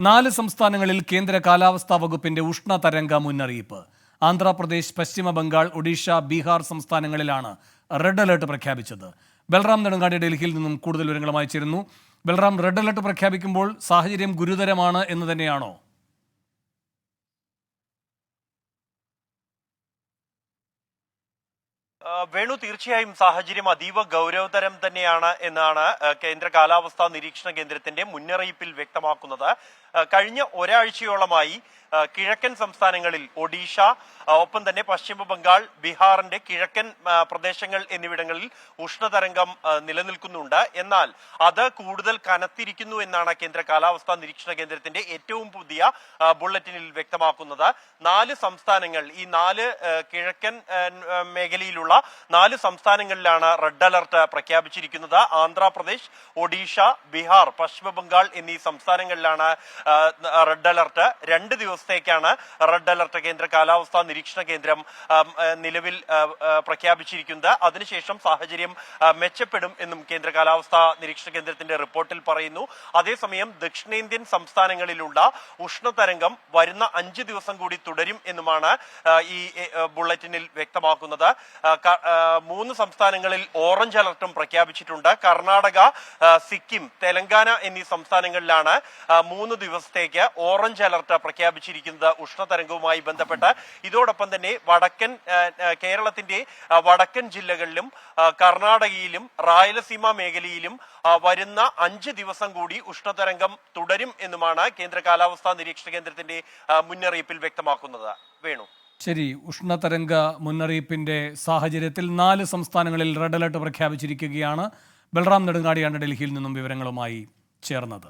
നാല് സംസ്ഥാനങ്ങളിൽ കേന്ദ്ര കാലാവസ്ഥാ വകുപ്പിന്റെ ഉഷ്ണതരംഗ മുന്നറിയിപ്പ്. ആന്ധ്രാപ്രദേശ് പശ്ചിമ ബംഗാൾ ഒഡീഷ ബീഹാർ സംസ്ഥാനങ്ങളിലാണ് റെഡ് അലർട്ട് പ്രഖ്യാപിച്ചത്. ബൽറാം നെടുങ്ങാടി ഡൽഹിയിൽ നിന്നും കൂടുതൽ വിവരങ്ങളുമായി ചേരുന്നു. ബൽറാം റെഡ് അലർട്ട് പ്രഖ്യാപിക്കുമ്പോൾ സാഹചര്യം ഗുരുതരമാണ് എന്ന് തന്നെയാണോ? വേണു തീർച്ചയായും സാഹചര്യം അതീവ ഗൗരവതരം തന്നെയാണ് എന്നാണ് കേന്ദ്ര കാലാവസ്ഥാ നിരീക്ഷണ കേന്ദ്രത്തിന്റെ മുന്നറിയിപ്പിൽ വ്യക്തമാക്കുന്നത്. കഴിഞ്ഞ ഒരാഴ്ചയോളമായി കിഴക്കൻ സംസ്ഥാനങ്ങളിൽ ഒഡീഷ ഒപ്പം തന്നെ പശ്ചിമ ബംഗാൾ ബീഹാറിന്റെ കിഴക്കൻ പ്രദേശങ്ങൾ എന്നിവിടങ്ങളിൽ ഉഷ്ണതരംഗം നിലനിൽക്കുന്നുണ്ട്. എന്നാൽ അത് കൂടുതൽ കനത്തിരിക്കുന്നു എന്നാണ് കേന്ദ്ര കാലാവസ്ഥാ നിരീക്ഷണ കേന്ദ്രത്തിന്റെ ഏറ്റവും പുതിയ ബുള്ളറ്റിനിൽ വ്യക്തമാക്കുന്നത്. നാല് സംസ്ഥാനങ്ങൾ ഈ നാല് കിഴക്കൻ മേഖലയിലുള്ള നാല് സംസ്ഥാനങ്ങളിലാണ് റെഡ് അലർട്ട് പ്രഖ്യാപിച്ചിരിക്കുന്നത്. ആന്ധ്രാപ്രദേശ് ഒഡീഷ ബീഹാർ പശ്ചിമ ബംഗാൾ എന്നീ സംസ്ഥാനങ്ങളിലാണ് റെഡ് അലർട്ട്. രണ്ട് ദിവസത്തേക്കാണ് റെഡ് അലർട്ട് കേന്ദ്ര കാലാവസ്ഥാ നിരീക്ഷണ കേന്ദ്രം നിലവിൽ പ്രഖ്യാപിച്ചിരിക്കുന്നത്. അതിനുശേഷം സാഹചര്യം മെച്ചപ്പെടും എന്നും കേന്ദ്ര കാലാവസ്ഥാ നിരീക്ഷണ കേന്ദ്രത്തിന്റെ റിപ്പോർട്ടിൽ പറയുന്നു. അതേസമയം ദക്ഷിണേന്ത്യൻ സംസ്ഥാനങ്ങളിലുള്ള ഉഷ്ണതരംഗം വരുന്ന അഞ്ച് ദിവസം കൂടി തുടരും എന്നുമാണ് ഈ ബുള്ളറ്റിനിൽ വ്യക്തമാക്കുന്നത്. മൂന്ന് സംസ്ഥാനങ്ങളിൽ ഓറഞ്ച് അലർട്ടും പ്രഖ്യാപിച്ചിട്ടുണ്ട്. കർണാടക സിക്കിം തെലങ്കാന എന്നീ സംസ്ഥാനങ്ങളിലാണ് മൂന്ന് ദിവസത്തേക്ക് ഓറഞ്ച് അലർട്ട് പ്രഖ്യാപിച്ചിരിക്കുന്നത്. ഉഷ്ണതരംഗവുമായി ബന്ധപ്പെട്ട്. ഇതോടൊപ്പം തന്നെ വടക്കൻ കേരളത്തിന്റെ വടക്കൻ ജില്ലകളിലും കർണാടകയിലും റായലസീമ മേഖലയിലും വരുന്ന അഞ്ച് ദിവസം കൂടി ഉഷ്ണതരംഗം തുടരും എന്നുമാണ് കേന്ദ്ര കാലാവസ്ഥാ നിരീക്ഷണ കേന്ദ്രത്തിന്റെ മുന്നറിയിപ്പിൽ വ്യക്തമാക്കുന്നത്. വേണു. ശരി. ഉഷ്ണതരംഗ മുന്നറിയിപ്പിന്റെ സാഹചര്യത്തിൽ നാല് സംസ്ഥാനങ്ങളിൽ റെഡ് അലർട്ട് പ്രഖ്യാപിച്ചിരിക്കുകയാണ്. ബൽറാം നെടുങ്ങാടിയാണ് ഡൽഹിയിൽ നിന്നും വിവരങ്ങളുമായി ചേർന്നത്.